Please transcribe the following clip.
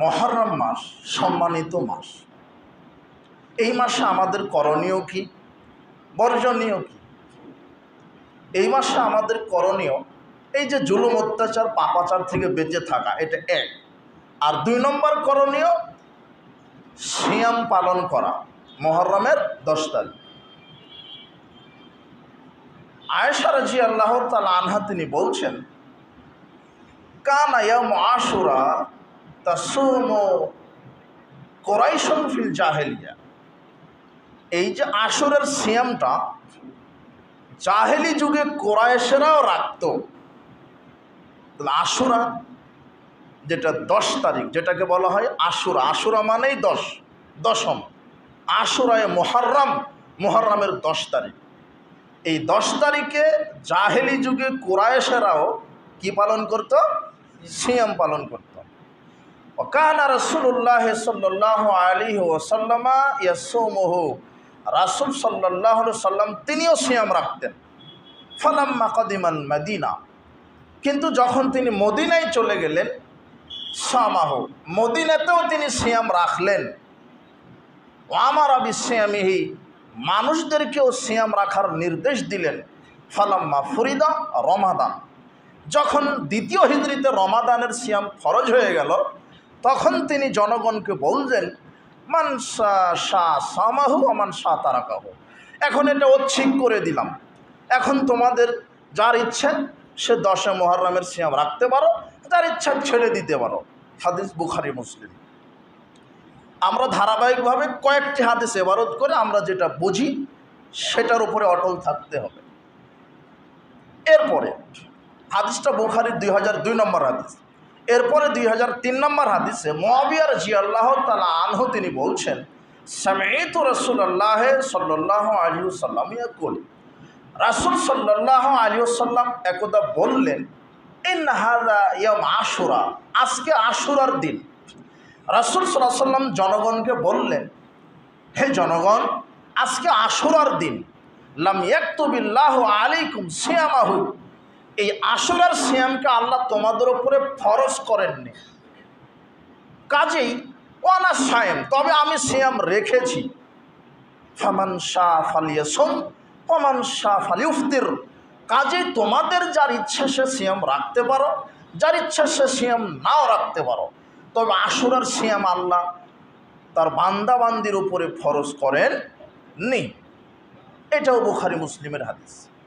মহরম মাস, সম্মানিত মাস। এই মাসে আমাদের করণীয় কি? বর্জনীয় কি? এই মাসে আমাদের করণীয় এই যে জুলুম, অত্যাচার, পাপাচার থেকে বেঁচে থাকা, এটা এক। আর দুই নম্বর করণীয়, সিয়াম পালন করা, মহরমের দশ তারিখ। আয়েশা রাজি আল্লাহ তালা আনহা তিনি বলছেন, কানা ইয়াম আশুরা তাসুম কোরাইশন ফিল জাহেলিয়া। এই যে আশুরের সিয়ামটা, জাহেলি যুগে কোরাইশেরাও রাখত। আশুরা, যেটা দশ তারিখ, যেটাকে বলা হয় আশুরা। আশুরা মানেই দশ, দশম। আশুরায় মোহার্রাম, মোহার্রামের দশ তারিখ। এই দশ তারিখে জাহেলি যুগে কোরআশেরাও কি পালন করত? সিয়াম পালন করত। ওকানা রসুল্লাহ সাল্লাহ আলী ওসাল্লামা ইয়াসোমহ। রাসুল সাল্লাহ সাল্লাম তিনিও সিয়াম রাখতেন। ফালাম্মা কদিমান মদিনা। কিন্তু যখন তিনি মদিনায় চলে গেলেন, সামাহ, মদিনাতেও তিনি সিয়াম রাখলেন। আমার আবি সিয়ামিহি মানুষদেরকেও সিয়াম রাখার নির্দেশ দিলেন। ফালাম্মা ফরিদা রমাদান। যখন দ্বিতীয় হিজড়িতে রমাদানের সিয়াম ফরজ হয়ে গেল তখন তিনি জনগণকে বললেন, মান শাহ সামাহু আমান শাহ তারাকাহু। এখন এটা ঐচ্ছিক করে দিলাম। এখন তোমাদের যার ইচ্ছে, সে দশে মোহরমের সিয়াম রাখতে পারো, যার ইচ্ছা ছেড়ে দিতে পারো। হাদিস বুখারি, মুসলিম। আমরা ধারাবাহিকভাবে কয়েকটি হাদিস এবারত করে আমরা যেটা বুঝি, সেটার উপরে অটল থাকতে হবে। এরপরে, হাদিসটা বুখারির দুই হাজার দুই নম্বর হাদিস। এরপরে দুই হাজার তিন নম্বর হাদিসে মহাবিয়ার জি আল্লাহ তালা আনহ তিনি বলছেন, সামেত রসুল আল্লাহ সাল্লাহ আলী সাল্লাম ইয়াকুল। রাসুল সাল্লাহ আলী সাল্লাম একদা বললেন আশুরা, আজকে আশুরার দিন। রাসুল সাল্লাহ সাল্লাম জনগণকে বললেন, হে জনগণ, আজকে আশুরার দিন। লাম ইয়াক্তবিল্লাহ আলাইকুম সিয়ামাহু। এই আশুরার সিয়ামকে আল্লাহ তোমাদের উপরে ফরজ করেননি। কাজেই ওয়ানা সায়েম, তবে আমি সিয়াম রেখেছি। ফামান শাহ ফালিয়াসম ওমান শাহ ফালিউফতির। কাজেই তোমাদের যার ইচ্ছা সে সিয়াম রাখতে পারো, যার ইচ্ছা সে সিয়াম নাও রাখতে পারো। তবে আশুরার সিয়াম আল্লাহ তার বান্দাবান্দির উপরে ফরজ করেন নি এটাও বুখারি মুসলিমের হাদিস।